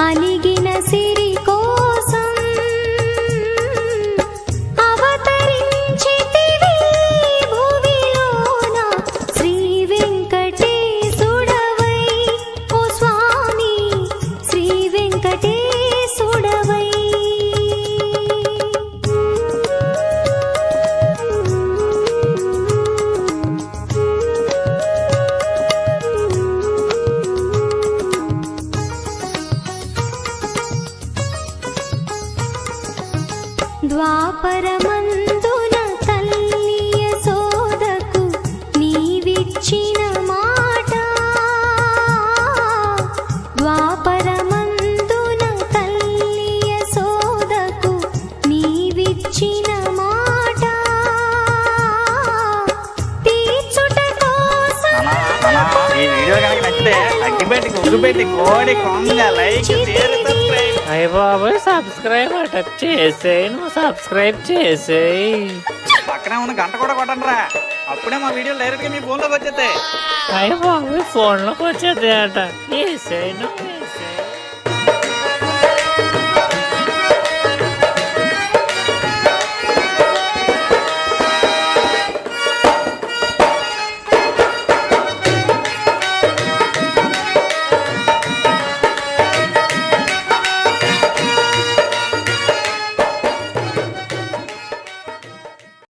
आने द्वापरमन् వీడియో కనుక నచ్చితే అగ్గిపెట్టి ఉగ్గుపెట్టి కోడి కొంగ లైక్ షేర్ సబ్స్క్రైబ్ అయ్య బాబోయ్ సబ్స్క్రైబ్ చేసేయి నువ్వు సబ్స్క్రైబ్ చేసేయి. పక్కనే ఉన్న గంట కూడా కొట్టండి రా అప్పుడే మా వీడియో డైరెక్ట్గా మీ ఫోన్లోకి వచ్చేస్తాయి. అయ్య బాబోయ్ ఫోన్లోకి వచ్చేది అట చేసేయి నువ్వు.